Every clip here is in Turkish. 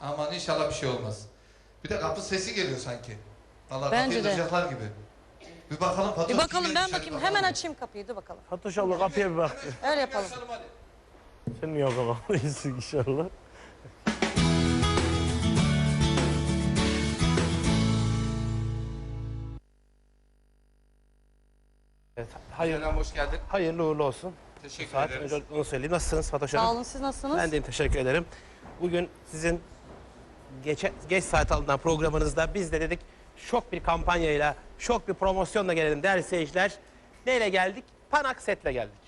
Aman inşallah bir şey olmaz. Bir de kapı sesi geliyor sanki. Allah Bence kapıyı de. kıracaklar gibi. Bir bakalım Fatoş Bir bakalım ben içeri bakayım. bakalım. Hemen açayım kapıyı. Dur bakalım. Fatoş abla kapıya bir bak. Öyle yapalım. Sen yok ama iyisin inşallah. Evet, hayır, Selam hoş geldin. hayırlı uğurlu olsun. Teşekkür Saat ederiz. önce onu söyleyeyim. Nasılsınız Fatoş Hanım? Sağ olun siz nasılsınız? Ben de teşekkür ederim. Bugün sizin geçe, geç saat alınan programınızda biz de dedik şok bir kampanyayla, şok bir promosyonla gelelim değerli seyirciler. Neyle geldik? Panaxet'le geldik.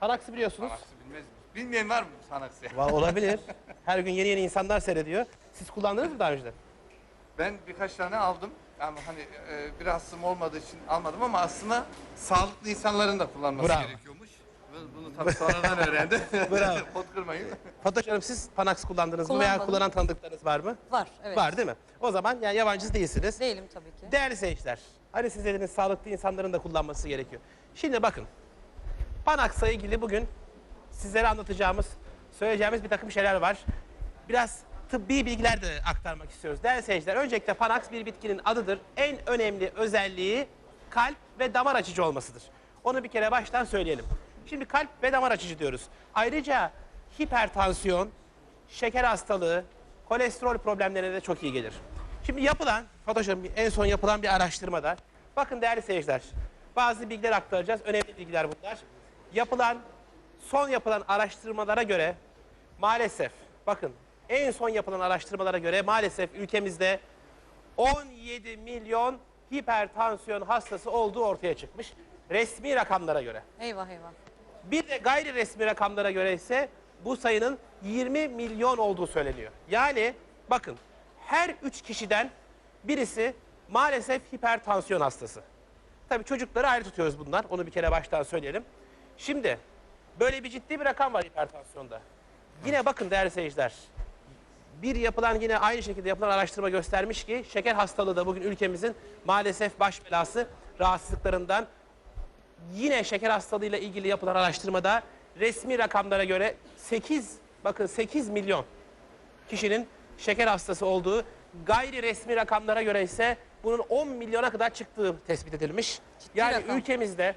Panax'ı biliyorsunuz. Sanaksi bilmez mi? Bilmeyen var mı sanaksi? Va- Olabilir. Her gün yeni yeni insanlar seyrediyor. Siz kullandınız mı daha önce? Ben birkaç tane aldım. Ama hani e, bir hasım olmadığı için almadım ama aslında sağlıklı insanların da kullanması Bravo. gerekiyormuş. Bunu, tabii sonradan öğrendim. Bravo. Pot kırmayın. Fatoş Hanım siz Panax kullandınız mı veya Kullanmadım. kullanan tanıdıklarınız var mı? Var evet. Var değil mi? O zaman yani yabancı değilsiniz. Değilim tabii ki. Değerli seyirciler, hani siz dediniz sağlıklı insanların da kullanması gerekiyor. Şimdi bakın, Panax'la ilgili bugün sizlere anlatacağımız, söyleyeceğimiz bir takım şeyler var. Biraz tıbbi bilgiler de aktarmak istiyoruz. Değerli seyirciler, öncelikle Panax bir bitkinin adıdır. En önemli özelliği kalp ve damar açıcı olmasıdır. Onu bir kere baştan söyleyelim. Şimdi kalp ve damar açıcı diyoruz. Ayrıca hipertansiyon, şeker hastalığı, kolesterol problemlerine de çok iyi gelir. Şimdi yapılan, Fatoş Hanım, en son yapılan bir araştırmada, bakın değerli seyirciler, bazı bilgiler aktaracağız, önemli bilgiler bunlar. Yapılan, son yapılan araştırmalara göre maalesef, bakın en son yapılan araştırmalara göre maalesef ülkemizde 17 milyon hipertansiyon hastası olduğu ortaya çıkmış. Resmi rakamlara göre. Eyvah eyvah. Bir de gayri resmi rakamlara göre ise bu sayının 20 milyon olduğu söyleniyor. Yani bakın her 3 kişiden birisi maalesef hipertansiyon hastası. Tabii çocukları ayrı tutuyoruz bunlar. Onu bir kere baştan söyleyelim. Şimdi böyle bir ciddi bir rakam var hipertansiyonda. Yine bakın değerli seyirciler. Bir yapılan yine aynı şekilde yapılan araştırma göstermiş ki şeker hastalığı da bugün ülkemizin maalesef baş belası rahatsızlıklarından yine şeker hastalığıyla ilgili yapılan araştırmada resmi rakamlara göre 8 bakın 8 milyon kişinin şeker hastası olduğu, gayri resmi rakamlara göre ise bunun 10 milyona kadar çıktığı tespit edilmiş. yani rakam. ülkemizde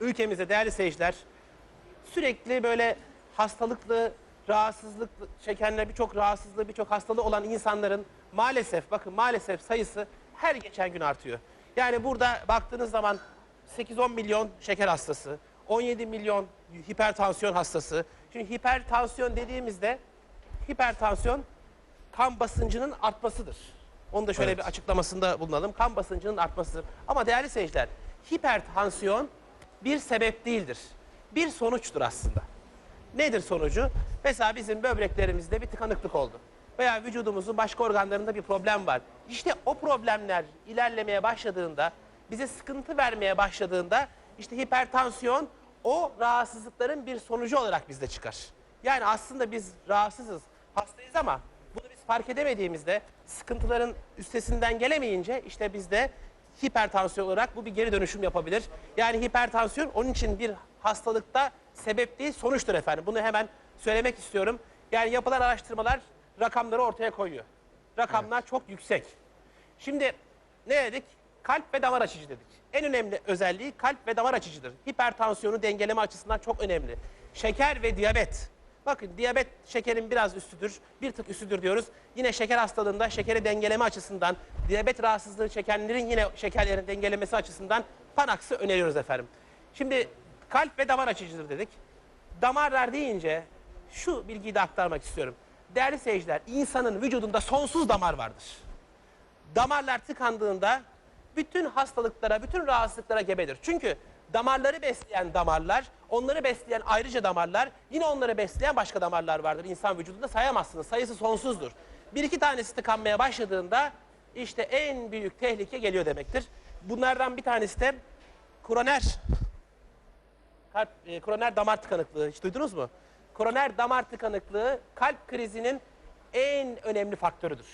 ülkemizde değerli seyirciler sürekli böyle hastalıklı, rahatsızlıklı, çekenler birçok rahatsızlığı, birçok hastalığı olan insanların maalesef bakın maalesef sayısı her geçen gün artıyor. Yani burada baktığınız zaman 8-10 milyon şeker hastası, 17 milyon hipertansiyon hastası. Şimdi hipertansiyon dediğimizde hipertansiyon kan basıncının artmasıdır. Onu da şöyle Evet. bir açıklamasında bulunalım. Kan basıncının artmasıdır. Ama değerli seyirciler, hipertansiyon bir sebep değildir. Bir sonuçtur aslında. Nedir sonucu? Mesela bizim böbreklerimizde bir tıkanıklık oldu. Veya vücudumuzun başka organlarında bir problem var. İşte o problemler ilerlemeye başladığında, bize sıkıntı vermeye başladığında işte hipertansiyon o rahatsızlıkların bir sonucu olarak bizde çıkar. Yani aslında biz rahatsızız, hastayız ama bunu biz fark edemediğimizde sıkıntıların üstesinden gelemeyince işte bizde hipertansiyon olarak bu bir geri dönüşüm yapabilir. Yani hipertansiyon onun için bir hastalıkta sebep değil sonuçtur efendim. Bunu hemen söylemek istiyorum. Yani yapılan araştırmalar rakamları ortaya koyuyor. Rakamlar çok yüksek. Şimdi ne dedik? Kalp ve damar açıcı dedik. En önemli özelliği kalp ve damar açıcıdır. Hipertansiyonu dengeleme açısından çok önemli. Şeker ve diyabet. Bakın diyabet şekerin biraz üstüdür, bir tık üstüdür diyoruz. Yine şeker hastalığında şekeri dengeleme açısından, diyabet rahatsızlığı çekenlerin yine şekerlerin dengelemesi açısından Panax'ı öneriyoruz efendim. Şimdi kalp ve damar açıcıdır dedik. Damarlar deyince şu bilgiyi de aktarmak istiyorum. Değerli seyirciler, insanın vücudunda sonsuz damar vardır damarlar tıkandığında bütün hastalıklara, bütün rahatsızlıklara gebedir. Çünkü damarları besleyen damarlar, onları besleyen ayrıca damarlar, yine onları besleyen başka damarlar vardır insan vücudunda sayamazsınız. Sayısı sonsuzdur. Bir iki tanesi tıkanmaya başladığında işte en büyük tehlike geliyor demektir. Bunlardan bir tanesi de koroner kalp, e, koroner damar tıkanıklığı hiç duydunuz mu? Koroner damar tıkanıklığı kalp krizinin en önemli faktörüdür.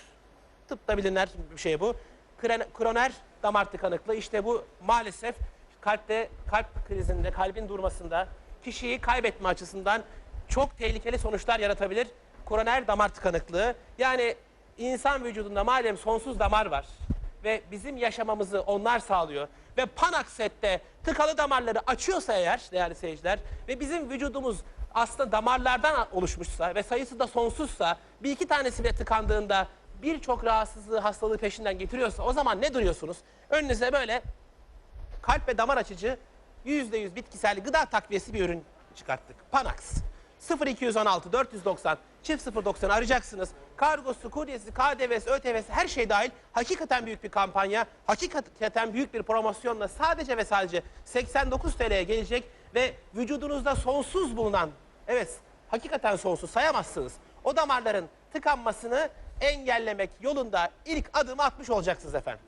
Tıpta bilinen bir şey bu. Koroner damar tıkanıklığı işte bu maalesef kalpte kalp krizinde kalbin durmasında kişiyi kaybetme açısından çok tehlikeli sonuçlar yaratabilir. koroner damar tıkanıklığı. Yani insan vücudunda madem sonsuz damar var ve bizim yaşamamızı onlar sağlıyor ve Panaxet'te tıkalı damarları açıyorsa eğer değerli seyirciler ve bizim vücudumuz aslında damarlardan oluşmuşsa ve sayısı da sonsuzsa bir iki tanesi bile tıkandığında birçok rahatsızlığı hastalığı peşinden getiriyorsa o zaman ne duruyorsunuz? Önünüze böyle kalp ve damar açıcı %100 bitkisel gıda takviyesi bir ürün çıkarttık. Panax. 0216 490 çift 090 arayacaksınız. Kargosu, kuryesi, KDV'si, ÖTV'si her şey dahil hakikaten büyük bir kampanya. Hakikaten büyük bir promosyonla sadece ve sadece 89 TL'ye gelecek ve vücudunuzda sonsuz bulunan evet hakikaten sonsuz sayamazsınız. O damarların tıkanmasını engellemek yolunda ilk adımı atmış olacaksınız efendim.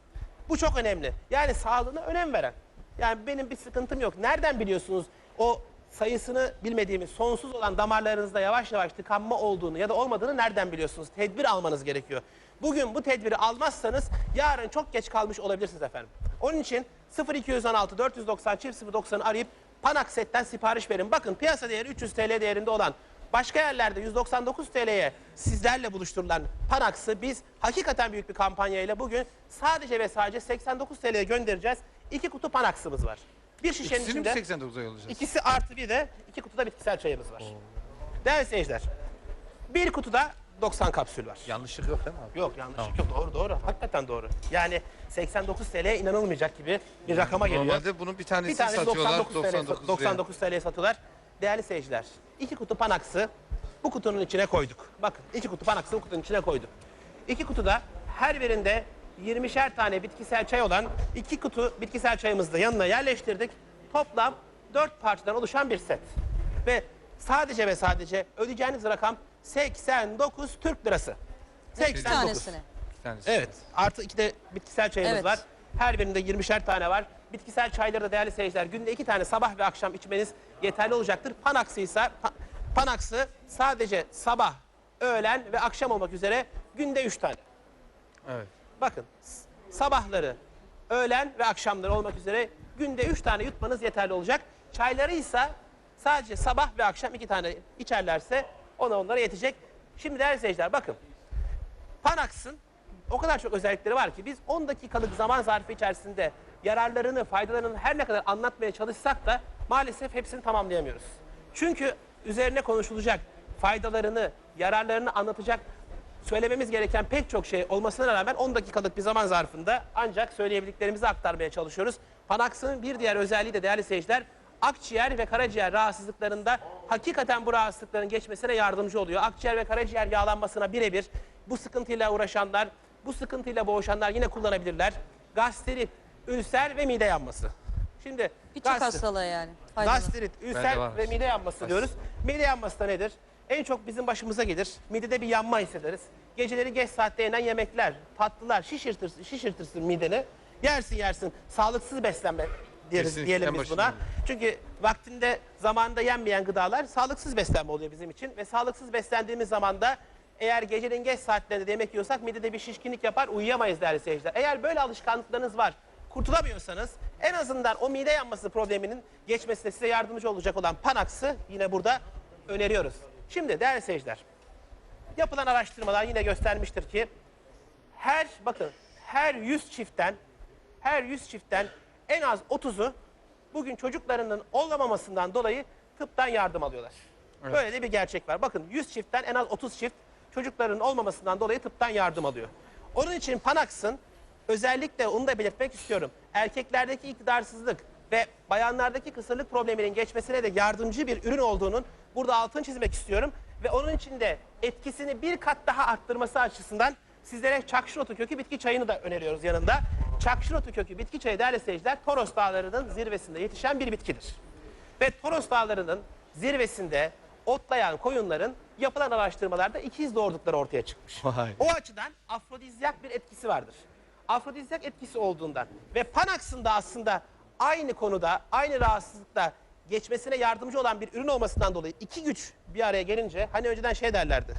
Bu çok önemli. Yani sağlığına önem veren. Yani benim bir sıkıntım yok. Nereden biliyorsunuz o sayısını bilmediğimiz sonsuz olan damarlarınızda yavaş yavaş tıkanma olduğunu ya da olmadığını nereden biliyorsunuz? Tedbir almanız gerekiyor. Bugün bu tedbiri almazsanız yarın çok geç kalmış olabilirsiniz efendim. Onun için 0216 490 çift 090'ı arayıp Panaxet'ten sipariş verin. Bakın piyasa değeri 300 TL değerinde olan Başka yerlerde 199 TL'ye sizlerle buluşturulan Panax'ı biz hakikaten büyük bir kampanyayla bugün sadece ve sadece 89 TL'ye göndereceğiz. İki kutu Panax'ımız var. Bir şişenin İkisini içinde 89'a yollayacağız? ikisi artı bir de iki kutuda bitkisel çayımız var. Değerli seyirciler, bir kutuda 90 kapsül var. Yanlışlık yok değil mi abi? Yok yanlışlık yok doğru doğru hakikaten doğru. Yani 89 TL'ye inanılmayacak gibi bir rakama geliyor. Normalde bunun bir tanesini Bir tanesi satıyorlar 99 TL, 99 liraya. 99 TL'ye satıyorlar. Değerli seyirciler, iki kutu Panax'ı bu kutunun içine koyduk. Bakın iki kutu Panax'ı bu kutunun içine koyduk. İki kutuda her birinde 20'şer tane bitkisel çay olan iki kutu bitkisel çayımızı da yanına yerleştirdik. Toplam 4 parçadan oluşan bir set. Ve sadece ve sadece ödeyeceğiniz rakam 89 Türk lirası. Bir 89. tanesini. Bir tanesi. Evet. Artı iki de bitkisel çayımız Evet. var. Her birinde 20'şer tane var. Bitkisel çayları da değerli seyirciler günde iki tane sabah ve akşam içmeniz yeterli olacaktır. Panax'ı ise pa- Panax'ı sadece sabah, öğlen ve akşam olmak üzere günde üç tane. Evet. Bakın sabahları, öğlen ve akşamları olmak üzere günde üç tane yutmanız yeterli olacak. Çayları ise sadece sabah ve akşam iki tane içerlerse ona onlara yetecek. Şimdi değerli seyirciler bakın. Panax'ın o kadar çok özellikleri var ki biz 10 dakikalık zaman zarfı içerisinde yararlarını, faydalarını her ne kadar anlatmaya çalışsak da maalesef hepsini tamamlayamıyoruz. Çünkü üzerine konuşulacak faydalarını, yararlarını anlatacak söylememiz gereken pek çok şey olmasına rağmen 10 dakikalık bir zaman zarfında ancak söyleyebildiklerimizi aktarmaya çalışıyoruz. Panax'ın bir diğer özelliği de değerli seyirciler akciğer ve karaciğer rahatsızlıklarında hakikaten bu rahatsızlıkların geçmesine yardımcı oluyor. Akciğer ve karaciğer yağlanmasına birebir bu sıkıntıyla uğraşanlar, bu sıkıntıyla boğuşanlar yine kullanabilirler. Gastrit, ülser ve mide yanması. Şimdi Birçok gastrit- hastalığa yani. Faydalı. Gastrit, ülser ve mide yanması diyoruz. Mide yanması da nedir? En çok bizim başımıza gelir. Midede bir yanma hissederiz. Geceleri geç saatte yenen yemekler, tatlılar şişirtirsin, şişirtirsin mideni. Yersin yersin. Sağlıksız beslenme deriz, Kesinlikle, diyelim en biz buna. Çünkü vaktinde zamanında yenmeyen gıdalar sağlıksız beslenme oluyor bizim için. Ve sağlıksız beslendiğimiz zaman da eğer gecenin geç saatlerinde de yemek yiyorsak midede bir şişkinlik yapar uyuyamayız değerli seyirciler. Eğer böyle alışkanlıklarınız var kurtulamıyorsanız en azından o mide yanması probleminin geçmesine size yardımcı olacak olan Panax'ı yine burada öneriyoruz. Şimdi değerli seyirciler yapılan araştırmalar yine göstermiştir ki her bakın her 100 çiftten her 100 çiftten en az 30'u bugün çocuklarının olamamasından dolayı tıptan yardım alıyorlar. Böyle de bir gerçek var. Bakın 100 çiftten en az 30 çift çocuklarının olmamasından dolayı tıptan yardım alıyor. Onun için Panax'ın özellikle onu da belirtmek istiyorum. Erkeklerdeki iktidarsızlık ve bayanlardaki kısırlık probleminin geçmesine de yardımcı bir ürün olduğunun burada altını çizmek istiyorum. Ve onun için de etkisini bir kat daha arttırması açısından sizlere çakşır otu kökü bitki çayını da öneriyoruz yanında. Çakşır otu kökü bitki çayı değerli seyirciler Toros Dağları'nın zirvesinde yetişen bir bitkidir. Ve Toros Dağları'nın zirvesinde otlayan koyunların yapılan araştırmalarda ikiz doğurdukları ortaya çıkmış. Vay. O açıdan afrodizyak bir etkisi vardır. Afrodizyak etkisi olduğundan ve Panax'ın da aslında aynı konuda, aynı rahatsızlıkta geçmesine yardımcı olan bir ürün olmasından dolayı iki güç bir araya gelince hani önceden şey derlerdi.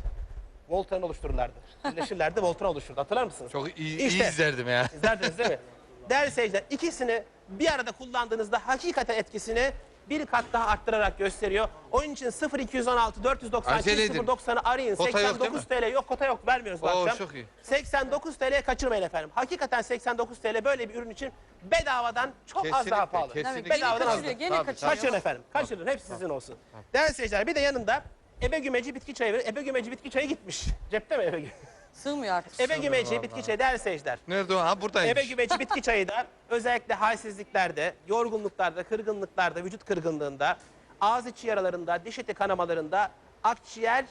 Voltron oluştururlardı. Birleşirlerdi, Voltron oluştururdu. Hatırlar mısınız? Çok iyi, iyi izlerdim ya. İzlerdiniz değil mi? Değerli seyirciler ikisini bir arada kullandığınızda hakikaten etkisini bir kat daha arttırarak gösteriyor. Onun için 0216 490 Acele edin. 090'ı arayın. Kota yok değil 89 TL yok kota yok vermiyoruz bu Oo, akşam. çok iyi. 89 TL kaçırmayın efendim. Hakikaten 89 TL böyle bir ürün için bedavadan çok az daha Kesinlikle, pahalı. kesinlikle. Tabii, gene Bedavadan az kaçırıyor, daha. gene Tabii, kaçırıyor. Kaçırın efendim. Kaçırın. Hepsi sizin olsun. Değerli seyirciler bir de yanında ebe gümeci bitki çayı var. Ebe gümeci bitki çayı gitmiş. Cepte mi ebe gümeci? Sığmıyor artık. Ebe gümeci bitki çayı değerli seyirciler. Nerede o? Ha buradaymış. Ebe gümeci bitki çayı da özellikle halsizliklerde, yorgunluklarda, kırgınlıklarda, vücut kırgınlığında, ağız içi yaralarında, diş eti kanamalarında, akciğer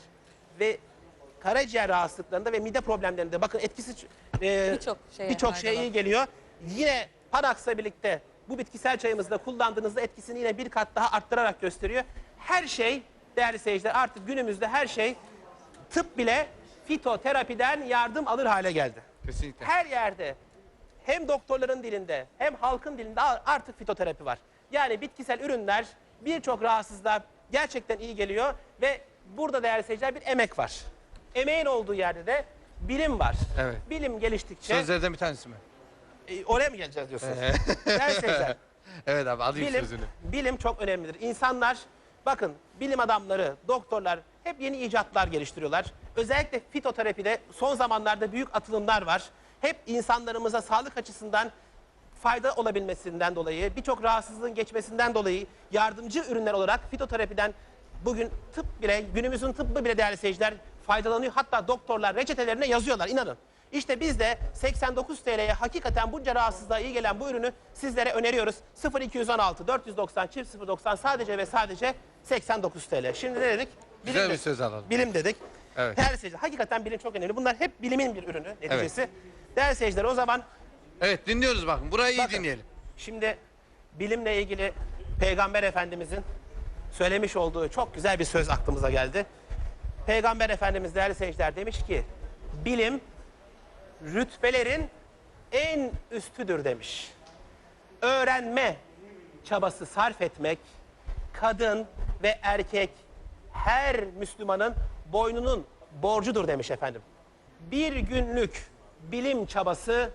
ve karaciğer rahatsızlıklarında ve mide problemlerinde bakın etkisi e, Birçok şeye birçok şeye iyi geliyor. Yine Panax'la birlikte bu bitkisel çayımızı da kullandığınızda etkisini yine bir kat daha arttırarak gösteriyor. Her şey değerli seyirciler artık günümüzde her şey tıp bile fitoterapiden yardım alır hale geldi. Kesinlikle. Her yerde hem doktorların dilinde hem halkın dilinde artık fitoterapi var. Yani bitkisel ürünler birçok rahatsızlığa gerçekten iyi geliyor ve burada değerli seyirciler bir emek var. Emeğin olduğu yerde de bilim var. Evet. Bilim geliştikçe Sözlerden bir tanesi mi? E, oraya mı geleceğiz diyorsunuz? değerli seyirciler Evet abi alayım bilim, sözünü. bilim çok önemlidir. İnsanlar bakın bilim adamları, doktorlar hep yeni icatlar geliştiriyorlar. Özellikle fitoterapide son zamanlarda büyük atılımlar var. Hep insanlarımıza sağlık açısından fayda olabilmesinden dolayı, birçok rahatsızlığın geçmesinden dolayı yardımcı ürünler olarak fitoterapiden bugün tıp bile, günümüzün tıbbı bile değerli seyirciler faydalanıyor. Hatta doktorlar reçetelerine yazıyorlar inanın. İşte biz de 89 TL'ye hakikaten bunca rahatsızlığa iyi gelen bu ürünü sizlere öneriyoruz. 0216 490 çift 090 sadece ve sadece 89 TL. Şimdi ne dedik? Güzel bir söz alalım. Bilim dedik. Evet. Değerli seyirciler hakikaten bilim çok önemli. Bunlar hep bilimin bir ürünü neticesi. Değerli seyirciler o zaman Evet dinliyoruz bakın. Burayı iyi Bakın, dinleyelim. Şimdi bilimle ilgili Peygamber Efendimizin söylemiş olduğu çok güzel bir söz aklımıza geldi. Peygamber Efendimiz değerli seyirciler demiş ki bilim rütbelerin en üstüdür demiş. Öğrenme çabası sarf etmek kadın ve erkek her Müslümanın boynunun borcudur demiş efendim. Bir günlük bilim çabası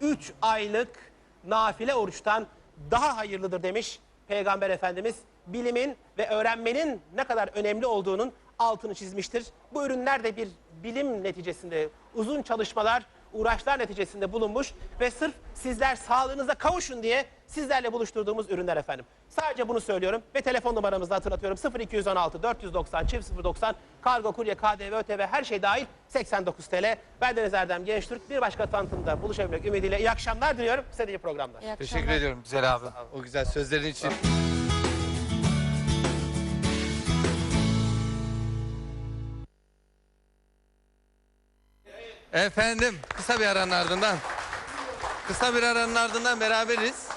3 aylık nafile oruçtan daha hayırlıdır demiş Peygamber Efendimiz. Bilimin ve öğrenmenin ne kadar önemli olduğunun altını çizmiştir. Bu ürünler de bir bilim neticesinde uzun çalışmalar, uğraşlar neticesinde bulunmuş ve sırf sizler sağlığınıza kavuşun diye sizlerle buluşturduğumuz ürünler efendim. Sadece bunu söylüyorum ve telefon numaramızı hatırlatıyorum. 0216 490 çift 090 kargo, kurye, KDV, ÖTV her şey dahil 89 TL. Ben Deniz Erdem Gençtürk. Bir başka tanıtımda buluşabilmek ümidiyle iyi akşamlar diliyorum. Size de iyi programlar. İyi Teşekkür ediyorum güzel abi. O güzel sözlerin için. Efendim kısa bir aranın ardından kısa bir aranın ardından beraberiz.